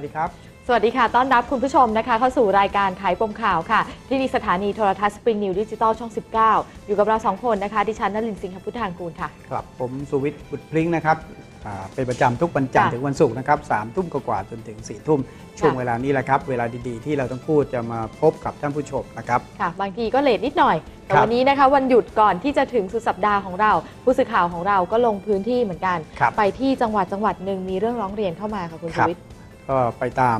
สวัสดีครับ สวัสดีค่ะ ต้อนรับคุณผู้ชมนะคะ เข้าสู่รายการขายปมข่าวค่ะ ที่นี่สถานีโทรทัศน์สปริงนิวดิจิตอลช่อง 19 อยู่กับเราสองคนนะคะ ดิฉันนลินทร์สิงหพุทธางกูลค่ะ ครับ ผมสุวิทย์บุตรพลิงนะครับอ่าเป็นประจำทุกวันจันทร์ค่ะถึงวันศุกร์นะครับสามทุ่มกว่าๆจนถึง4ี่ทุ่ม ช่วงเวลานี้แหละครับ เวลาดีๆ ที่เราต้องพูดจะมาพบกับท่านผู้ชมนะครับ ค่ะ บางทีก็เลทนิดหน่อย แต่ครับวันนี้นะคะวันหยุดก่อนที่จะถึงสุดสัปดาห์ของเรา ผู้สื่อข่าวของเราก็ลงพื้นที่เหมือนกัน ครับไปที่จังหวัดจังหวัดหนึ่งมีเรื่องร้องเรียนเข้ามาค่ะคุณคสรับวิทย์ ก็ไปตาม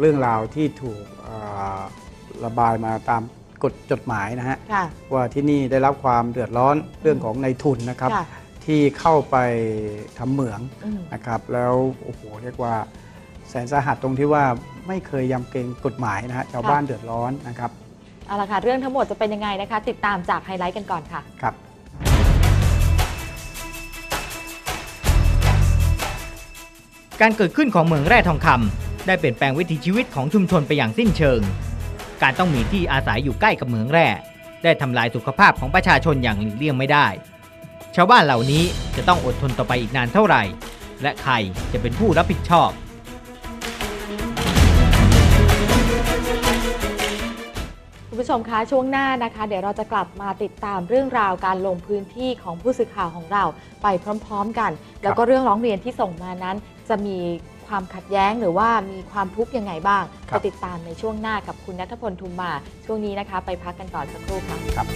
เรื่องราวที่ถูกอ่าระบายมาตามกฎจดหมายนะฮะค่ะว่าที่นี่ได้รับความเดือดร้อนเรื่องของในายทุนนะครับค่ะที่เข้าไปทำเหมืองอืมนะครับ แล้วโอ้โหเรียกว่าแสนสาหัสตรงที่ว่าไม่เคยยำเกรงกฎหมายนะฮะชาวบ้านเดือดร้อนนะครับเอาละค่ะเรื่องทั้งหมดจะเป็นยังไงนะคะ ติดตามจากไฮไลท์กันก่อนค่ะครับ การเกิดขึ้นของเหมืองแร่ทองคำได้เปลี่ยนแปลงวิถีชีวิตของชุมชนไปอย่างสิ้นเชิง การต้องมีที่อาศัยอยู่ใกล้กับเหมืองแร่ ได้ทำลายสุขภาพของประชาชนอย่างหลีกเลี่ยงไม่ได้ ชาวบ้านเหล่านี้จะต้องอดทนต่อไปอีกนานเท่าไหร่ และใครจะเป็นผู้รับผิดชอบ คุณผู้ชมคะช่วงหน้านะคะ เดี๋ยวเราจะกลับมาติดตามเรื่องราวการลงพื้นที่ของผู้สื่อข่าวของเราไปพร้อม ๆ กัน แล้วก็เรื่องร้องเรียนที่ส่งมานั้น จะมีความขัดแย้งหรือว่ามีความทุกข์ยังไงบ้างครัไปบติดตามในช่วงหน้ากับคุณนัทพลทุมมา ช่วงนี้นะคะ ไปพักกันก่อนสักครู่ค่ะครับ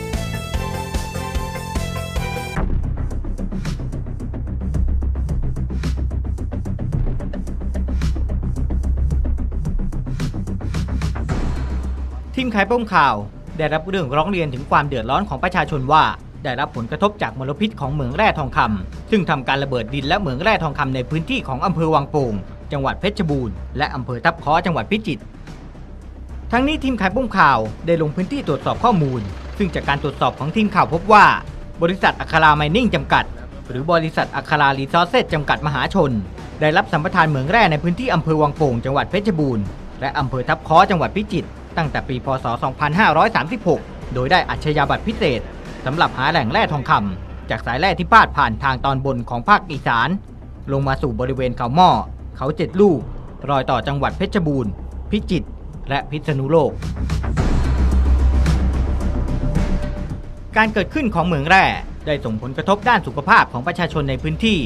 ทีมขายป้มข่าว ได้รับเรื่องร้องเรียนถึงความเดือดร้อนของประชาชนว่า ได้รับผลกระทบจากมลพิษของเหมืองแร่ทองคำซึ่งทำการระเบิดดินและเหมืองแร่ทองคำในพื้นที่ของอำเภอวังโป่งจังหวัดเพชรบูรณ์และอำเภอทับคาะจังหวัดพิจิตรทั้งนี้ทีมข่ายป้มข่าวได้ลงพื้นที่ตรวจสอบข้อมูล ซึ่งจากการตรวจสอบของทีมข่าวพบว่า บริษัทอัคราไมนิ่งจำกัด หรือบริษัทอัครารีซอสเซสจำกัดมหาชน ได้รับสัมปทานเหมืองแร่ในพื้นที่อำเภอวังโป่งจังหวัดเพชรบูรณ์และอำเภอทับคาะจังหวัดพิจิตรตั้งแต่ปีพศ 2536 โดยได้อัจฉริยบัตรพิเศษ สำหรับหาแหล่งแร่ทองคำจากสายแร่ที่พาดผ่านทางตอนบนของภาคอีสาน ลงมาสู่บริเวณเขาหม้อ เขาเจ็ดลูก รอยต่อจังหวัดเพชรบูรณ์ พิจิตรและพิษณุโลก การเกิดขึ้นของเหมืองแร่ได้ส่งผลกระทบด้านสุขภาพของประชาชนในพื้นที่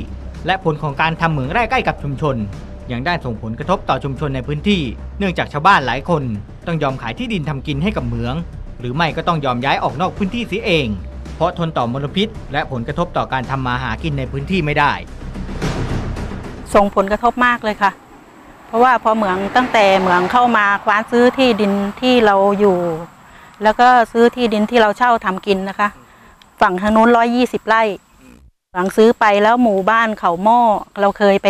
และผลของการทำเหมืองแร่ใกล้กับชุมชนยังได้ส่งผลกระทบต่อชุมชนในพื้นที่ เนื่องจากชาวบ้านหลายคน ต้องยอมขายที่ดินทำกินให้กับเหมือง หรือไม่ก็ต้องยอมย้ายออกนอกพื้นที่เสียเอง เพราะทนต่อมลพิษ และผลกระทบต่อการทำมาหากินในพื้นที่ไม่ได้ ส่งผลกระทบมากเลยค่ะ เพราะว่าพอเหมืองตั้งแต่เหมืองเข้ามาคว้านซื้อที่ดินที่เราอยู่ แล้วก็ซื้อที่ดินที่เราเช่าทำกินนะคะ ฝั่งทางนู้นร้อยยี่สิบไร่หลังซื้อไปแล้วหมู่บ้านเขาหม้อเราเคยไป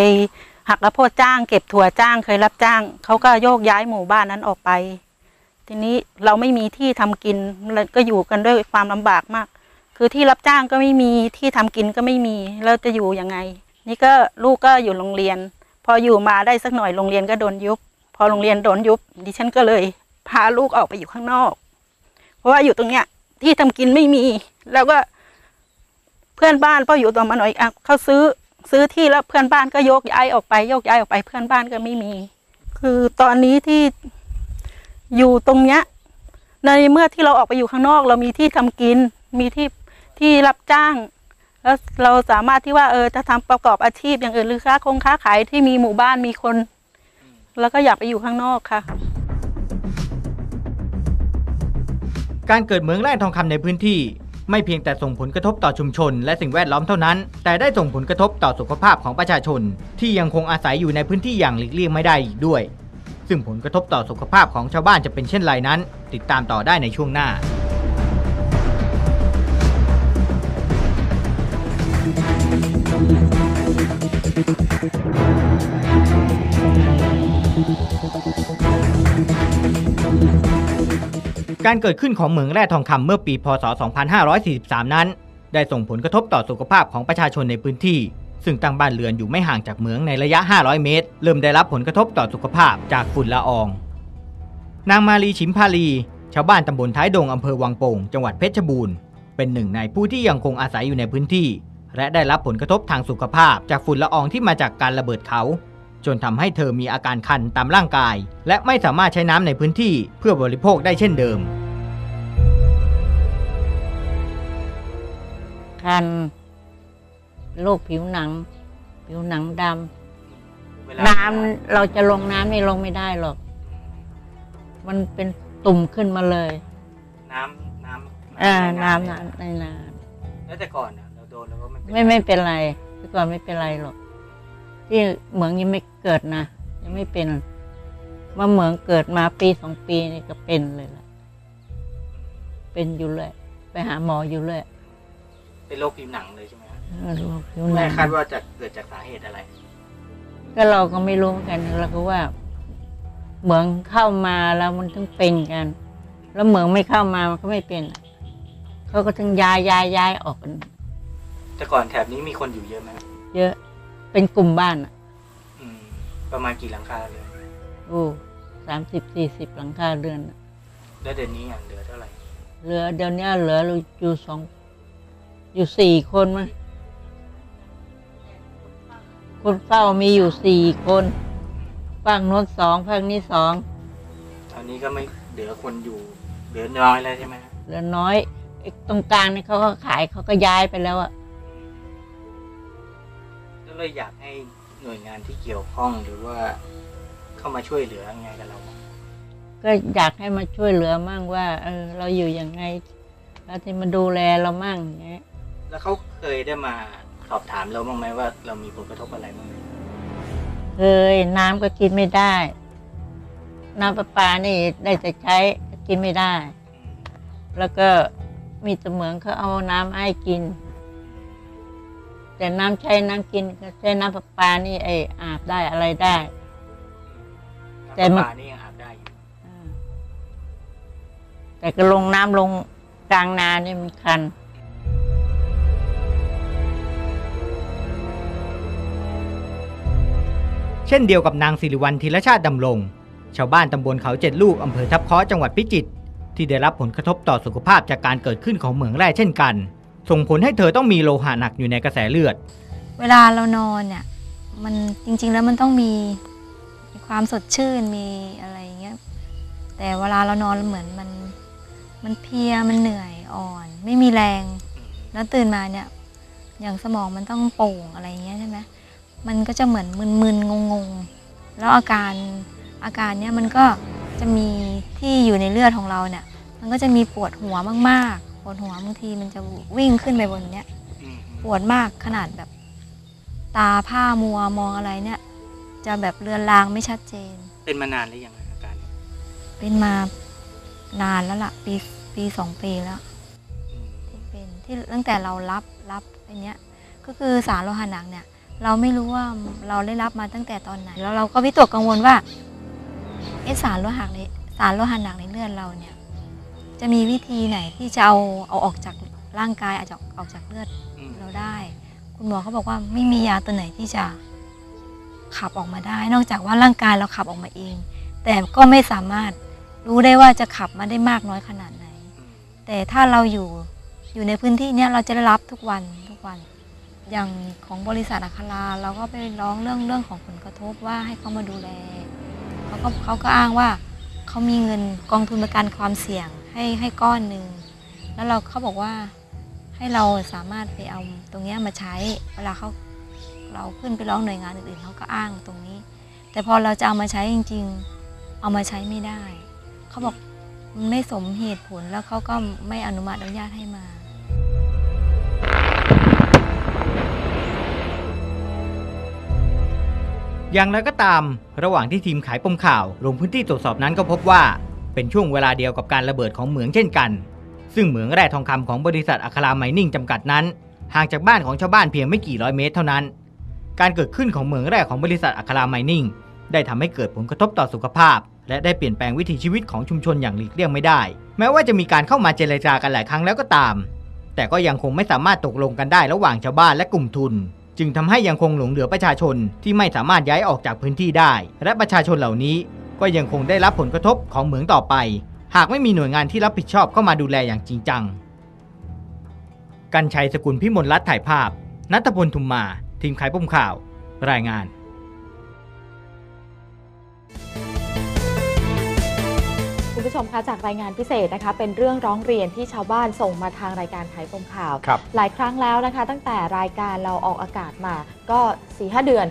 หักกระโพดจ้าง เก็บถั่วจ้างเคยรับจ้าง เขาก็โยกย้ายหมู่บ้านนั้นออกไป ทีนี้เราไม่มีที่ทำกินก็อยู่กันด้วยความลำบากมาก คือที่รับจ้างก็ไม่มีที่ทำกินก็ไม่มีเราจะอยู่ยังไง นี่ก็ลูกก็อยู่โรงเรียน พออยู่มาได้สักหน่อยโรงเรียนก็โดนยุบ พอโรงเรียนโดนยุบ ดิฉันก็เลยพาลูกออกไปอยู่ข้างนอก เพราะว่าอยู่ตรงเนี้ยที่ทำกินไม่มี แล้วก็เพื่อนบ้านพออยู่ต่อมาหน่อยอะเขาซื้อซื้อที่แล้วเพื่อนบ้านก็โยกย้ายออกไปโยกย้ายออกไป เพื่อนบ้านก็ไม่มี คือตอนนี้ที่อยู่ตรงเนี้ยในเมื่อที่เราออกไปอยู่ข้างนอก เรามีที่ทำกินมีที่ ที่รับจ้าง แล้วเราสามารถที่ว่าเออจะทำประกอบอาชีพอย่างอื่นหรือค้าคงค้าขายที่มีหมู่บ้านมีคน แล้วก็อยากไปอยู่ข้างนอกค่ะ การเกิดเหมืองแร่ทองคำในพื้นที่ ไม่เพียงแต่ส่งผลกระทบต่อชุมชน และสิ่งแวดล้อมเท่านั้น แต่ได้ส่งผลกระทบต่อสุขภาพของประชาชน ที่ยังคงอาศัยอยู่ในพื้นที่อย่างหลีกเลี่ยงไม่ได้อีกด้วยซึ่งผลกระทบต่อสุขภาพของชาวบ้านจะเป็นเช่นไรนั้น ติดตามต่อได้ในช่วงหน้า การเกิดขึ้นของเหมืองแร่ทองคำเมื่อปีพศ 2543 นั้น ได้ส่งผลกระทบต่อสุขภาพของประชาชนในพื้นที่ ซึ่งตั้งบ้านเรือนอยู่ไม่ห่างจากเหมืองในระยะ 500 เมตร เริ่มได้รับผลกระทบต่อสุขภาพจากฝุ่นละออง นางมาลีชิมพาลี ชาวบ้านตำบลท้ายดงอำเภอวังโป่ง จังหวัดเพชรบูรณ์ เป็นหนึ่งในผู้ที่ยังคงอาศัยอยู่ในพื้นที่ และได้รับผลกระทบทางสุขภาพจากฝุ่นละอองที่มาจากการระเบิดเขา จนทำให้เธอมีอาการคันตามร่างกาย และไม่สามารถใช้น้ำในพื้นที่เพื่อบริโภคได้เช่นเดิม คันโรคผิวหนัง ผิวหนังดำน้ำเราจะลงน้ำนี่ลงไม่ได้หรอก มันเป็นตุ่มขึ้นมาเลย น้ำน้ำอ่าน้ำน้ำในน้แล้วแต่ก่อนเราโดนแล้วก็ไม่ำไม่ไม่เป็นไรแต่ก่อนไม่เป็นไรหรอก ที่เหมืองยังไม่เกิดนะยังไม่เป็นมาเหมืองเกิดมาปีสองปีนี่ก็เป็นเลยล่ะ เป็นอยู่เลยไปหาหมออยู่เลยเป็นโรคผิวหนังเลยใช่ไหมเออโรคผิวหแม่นังคาดว่าจะเกิดจากสาเหตุอะไร ก็เราก็ไม่รู้เหมือนกันเราก็ว่า เหมืองเข้ามาแล้วมันถึงเป็นกัน แล้วเหมืองไม่เข้ามามันก็ไม่เป็นเขาก็ถึงย้ายย้ายย้ายออกกันแต่ก่อนแถบนี้มีคนอยู่เยอะไหมเยอะ เป็นกลุ่มบ้านอะอืมประมาณกี่หลังคาเลยโอ้สามสิบสี่สิบหลังคาเรือนน่ะแล้วเดี๋ยวนี้เหลือเท่าไหร่เหลือเดี๋ยวนี้เหลืออยู่สองอยู่สี่คนมั้งคนเฝ้ามีอยู่สี่คนฝั่งโน้นสองฝั่งนี้สองตอนนี้ก็ไม่เหลือคนอยู่เหลือน้อยแล้วใช่ไหมเหลือน้อยไอ้ตรงกลางนี่เขาก็ขายเขาก็ย้ายไปแล้วอะก็ เลยอยากให้หน่วยงานที่เกี่ยวข้องหรือว่าเข้ามาช่วยเหลือยังไงกับเราบ้างก็อยากให้มาช่วยเหลือมั่งว่า เออ เราอยู่ยังไงแล้วที่มาดูแลเรามั่งอย่างเงี้ยแล้วเขาเคยได้มาสอบถามเราบ้างไหมว่า เรามีผลกระทบอะไรบ้างไหมเคยน้ำก็กินไม่ได้ น้ำประปานี่ได้แต่ใช้กินไม่ได้แล้วก็มีเสมืองเขาเอาน้ำให้กิน แต่น้ำใช้น้ำกินก็ใช้น้ำประปานี่ไออาบได้อะไรได้ แต่แต่มัน ป่านี่ยังอาบได้อยู่อ่าแต่ก็ลงน้ำลงกลางนานี่มันคัน เช่นเดียวกับนางสิริวัลธีรชาติดำรง ชาวบ้านตำบลเขาเจ็ดลูกอำเภอทับเคาะจังหวัดพิจิตรที่ได้รับผลกระทบต่อสุขภาพจากการเกิดขึ้นของเหมืองแร่เช่นกัน ส่งผลให้เธอต้องมีโลหะหนักอยู่ในกระแสเลือด เวลาเรานอนเนี่ย มันจริง ๆ แล้วมันต้องมีมีความสดชื่นมีอะไรอย่างเงี้ยแต่เวลาเรานอนเหมือนมันมันเพลียมันเหนื่อยอ่อน ไม่มีแรง แล้วตื่นมาเนี่ย อย่างสมองมันต้องโป่งอะไรอย่างเงี้ยใช่ไหมมันก็จะเหมือนมึนๆงงๆ แล้วอาการอาการเนี้ยมันก็จะมีที่อยู่ในเลือดของเราเนี่ย มันก็จะมีปวดหัวมากๆ ปวดหัวบางทีมันจะวิ่งขึ้นไปบนเนี้ยปวดมากขนาดแบบ ตาผ้ามัวมองอะไรเนี่ย จะแบบเลือนลางไม่ชัดเจน เป็นมานานหรือยังอาการนี้เป็นมานานแล้วล่ะ ปีปีสองปีแล้วที่เป็นที่ตั้งแต่เรารับรับอันเนี้ย ก็คือสารโลหะหนักเนี่ย เราไม่รู้ว่าเราได้รับมาตั้งแต่ตอนไหน แล้วเราก็วิตกกังวลว่าเอะสารโลหะในสารโลหะหนักในเลือดเราเนี่ย จะมีวิธีไหนที่จะเอาเอาออกจากร่างกายเอาจากออกจากเลือดอืมเราได้ คุณหมอเขาบอกว่าไม่มียาตัวไหนที่จะขับออกมาได้ นอกจากว่าร่างกายเราขับออกมาเอง แต่ก็ไม่สามารถรู้ได้ว่าจะขับมาได้มากน้อยขนาดไหนอืมแต่ถ้าเราอยู่อยู่ในพื้นที่เนี้ยเราจะได้รับทุกวันทุกวัน อย่างของบริษัทอัคราเราก็ไปร้องเรื่องเรื่องของผลกระทบว่าให้เขามาดูแลเขาก็เขาก็อ้างว่าเขามีเงินกองทุนประกันความเสี่ยง ให้ให้ก้อนหนึ่งแล้วเราเขาบอกว่าให้เราสามารถไปเอาตรงเนี้ยมาใช้ เวลาเขาเราขึ้นไปร้องหน่วยงานอื่นๆเขาก็อ้างตรงนี้ แต่พอเราจะเอามาใช้จริง ๆ เอามาใช้ไม่ได้ เขาบอกไม่สมเหตุผลแล้วเขาก็ไม่อนุมัติอนุญาตให้มาอย่างไรก็ตาม ระหว่างที่ทีมขายปมข่าวลงพื้นที่ตรวจสอบนั้นก็พบว่า เป็นช่วงเวลาเดียวกับการระเบิดของเหมืองเช่นกัน ซึ่งเหมืองแร่ทองคำของบริษัทอัคราไมนิ่งจำกัดนั้นห่างจากบ้านของชาวบ้านเพียงไม่กี่ร้อยเมตรเท่านั้น การเกิดขึ้นของเหมืองแร่ของบริษัทอัคราไมนิ่งได้ทำให้เกิดผลกระทบต่อสุขภาพ และได้เปลี่ยนแปลงวิถีชีวิตของชุมชนอย่างหลีกเลี่ยงไม่ได้ แม้ว่าจะมีการเข้ามาเจรจากันหลายครั้งแล้วก็ตาม แต่ก็ยังคงไม่สามารถตกลงกันได้ระหว่างชาวบ้านและกลุ่มทุน จึงทำให้ยังคงหลงเหลือประชาชนที่ไม่สามารถย้ายออกจากพื้นที่ได้ และประชาชนเหล่านี้ ก็ยังคงได้รับผลกระทบของเหมืองต่อไป หากไม่มีหน่วยงานที่รับผิดชอบเข้ามาดูแลอย่างจริงจัง กันชัยสกุลพิมลรัตถ่ายภาพ นัทพลทุมมา ทีมขายปุ่มข่าว รายงานคุณผู้ชมคะจากรายงานพิเศษนะคะเป็นเรื่องร้องเรียนที่ชาวบ้านส่งมาทางรายการไทยปมข่าว หลายครั้งแล้วนะคะ ตั้งแต่รายการเราออกอากาศมาก็4ีหเดือน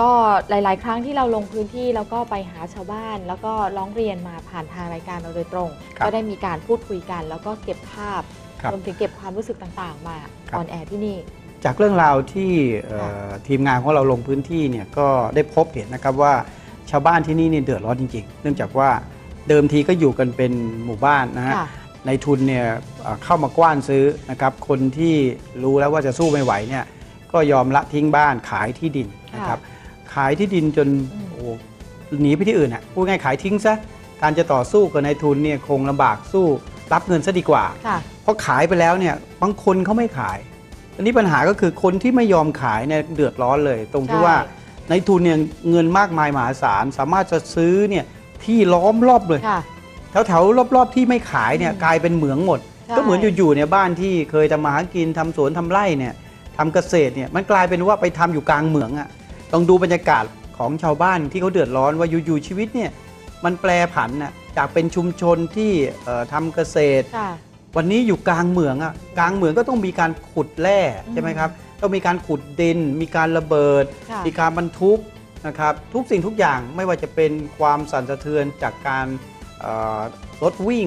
ก็หลาย ๆ ครั้งที่เราลงพื้นที่แล้วก็ไปหาชาวบ้าน แล้วก็ร้องเรียนมาผ่านทางรายการเราโดยตรง ครับก็ได้มีการพูดคุยกัน แล้วก็เก็บภาพครับ รวมถึงเก็บความรู้สึกต่างๆ มาครับออนแอร์ที่นี่ จากเรื่องราวที่เอ่อทีมงานของเราลงพื้นที่เนี่ยก็ได้พบเห็นนะครับว่าชาวบ้านที่นี่เนี่ยเดือดร้อนจริงๆ เนื่องจากว่าเดิมทีก็อยู่กันเป็นหมู่บ้านนะฮะค่ะ ในทุนเนี่ยเอ่อเข้ามากว้านซื้อนะครับคนที่รู้แล้วว่าจะสู้ไม่ไหวเนี่ยก็ยอมละทิ้งบ้านขายที่ดิน นะครับขายที่ดินจนอืมโอ้โหหนีไปที่อื่นอะพูดง่ายๆขายทิ้งซะการจะต่อสู้กับนายทุนเนี่ยคงลำบากสู้รับเงินซะดีกว่าค่ะเพราะขายไปแล้วเนี่ยบางคนเขาไม่ขาย อันนี้ปัญหาก็คือคนที่ไม่ยอมขายเนี่ยเดือดร้อนเลย ตรงที่ใช่ว่าในทุนเนี่ยเงินมากมายมหาศาลสามารถจะซื้อเนี่ยที่ล้อมรอบเลยค่ะแถวแถวๆรอบๆที่ไม่ขายเนี่ยอืมกลายเป็นเหมืองหมดใช่ก็เหมือนอยู่ๆเนี่ยบ้านที่เคยทำมาหากินทำสวนทำไร่เนี่ย ทำเกษตรเนี่ยมันกลายเป็นว่าไปทำอยู่กลางเหมืองอะ่ะต้องดูบรรยากาศของชาวบ้านที่เขาเดือดร้อนว่าอยู่ๆชีวิตเนี่ยมันแปรผันน่ะจากเป็นชุมชนที่เอ่อทำเกษตรค่ะวันนี้อยู่กลางเหมืองอะกลางเหมืองก็ต้องมีการขุดแร่ใช่ไหมครับต้องมีการขุดดิน มีการระเบิดค่ะมีการบรรทุกนะครับทุกสิ่งทุกอย่างไม่ว่าจะเป็นความสั่นสะเทือนจากการเอ่อรถวิ่ง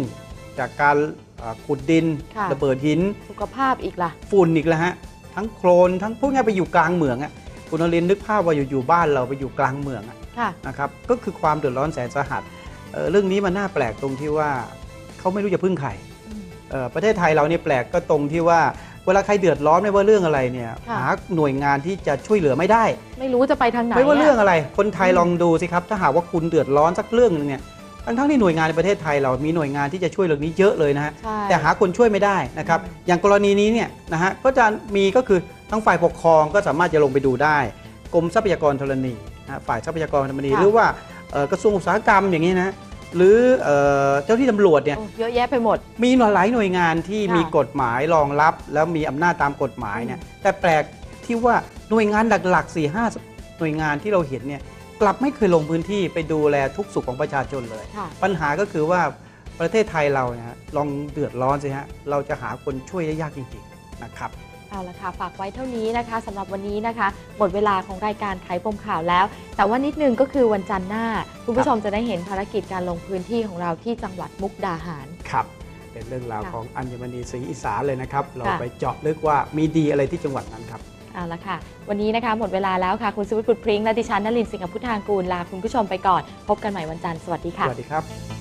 จากการเอ่อขุดดินค่ะระเบิดหิน สุขภาพอีกล่ะ ฝุ่นอีกแล้วฮะ ทั้งโคลนทั้งพวกนี้ไปอยู่กลางเหมืองอะคุณนรินทร์นึกภาพว่าอยู่ๆบ้านเราไปอยู่กลางเหมืองอะค่ะนะครับก็คือความเดือดร้อนแสนสาหัสเอ่อเรื่องนี้มันน่าแปลกตรงที่ว่าเขาไม่รู้จะพึ่งใครอืมเอ่อประเทศไทยเราเนี่ยแปลกก็ตรงที่ว่าเวลาใครเดือดร้อนไม่ว่าเรื่องอะไรเนี่ยค่ะหาหน่วยงานที่จะช่วยเหลือไม่ได้ ไม่รู้จะไปทางไหนไม่ว่าเรื่องะอะไร คนไทยอืมลองดูสิครับ ถ้าหากว่าคุณเดือดร้อนสักเรื่องหนึงเนี่ย ทั้งทั้งๆที่หน่วยงานในประเทศไทยเรามีหน่วยงานที่จะช่วยเรื่องนี้เยอะเลยนะฮะใช่แต่หาคนช่วยไม่ได้นะครับอืมอย่างกรณีนี้เนี่ยนะฮะก็จะมีก็คือทั้งฝ่ายปกครองก็สามารถจะลงไปดูได้กรมทรัพยากรธรณีนะฮะฝ่ายทรัพยากรธรณีค่ะหรือว่าเอ่อกระทรวงอุตสาหกรรมอย่างนี้นะหรือเอ่อเจ้าที่ตำรวจเนี่ยโอ้เยอะแยะไปหมด มีหลายหน่วยงานที่ค่ะมีกฎหมายรองรับ แล้วมีอำนาจตามกฎหมายเนี่ยแต่แปลกที่ว่าหน่วยงานหลักๆ4ี่ห้าหน่วยงานที่เราเห็นเนี่ย กลับไม่เคยลงพื้นที่ไปดูแลทุกสุขของประชาชนเลย ค่ะ ปัญหาก็คือว่าประเทศไทยเราเนี่ยฮะลองเดือดร้อนสิฮะเราจะหาคนช่วยได้ยากจริงๆนะครับ เอาละค่ะ ฝากไว้เท่านี้นะคะสำหรับวันนี้นะคะ หมดเวลาของรายการไขปมข่าวแล้ว แต่ว่านิดนึงก็คือวันจันทร์หน้า คุณผู้ชมจะได้เห็นภารกิจการลงพื้นที่ของเราที่จังหวัดมุกดาหาร ครับ เป็นเรื่องราวค่ะของอัญมณีศรีอีสานเลยนะครับ เราค่ะ ไปเจาะลึกว่ามีดีอะไรที่จังหวัดนั้นครับ เอาละค่ะ วันนี้นะคะหมดเวลาแล้วค่ะ คุณสุวิทย์พุทธพริ้งและดิฉันนลินสิงห์พุทธางกูลลาคุณผู้ชมไปก่อน พบกันใหม่วันจันทร์ สวัสดีค่ะ สวัสดีครับ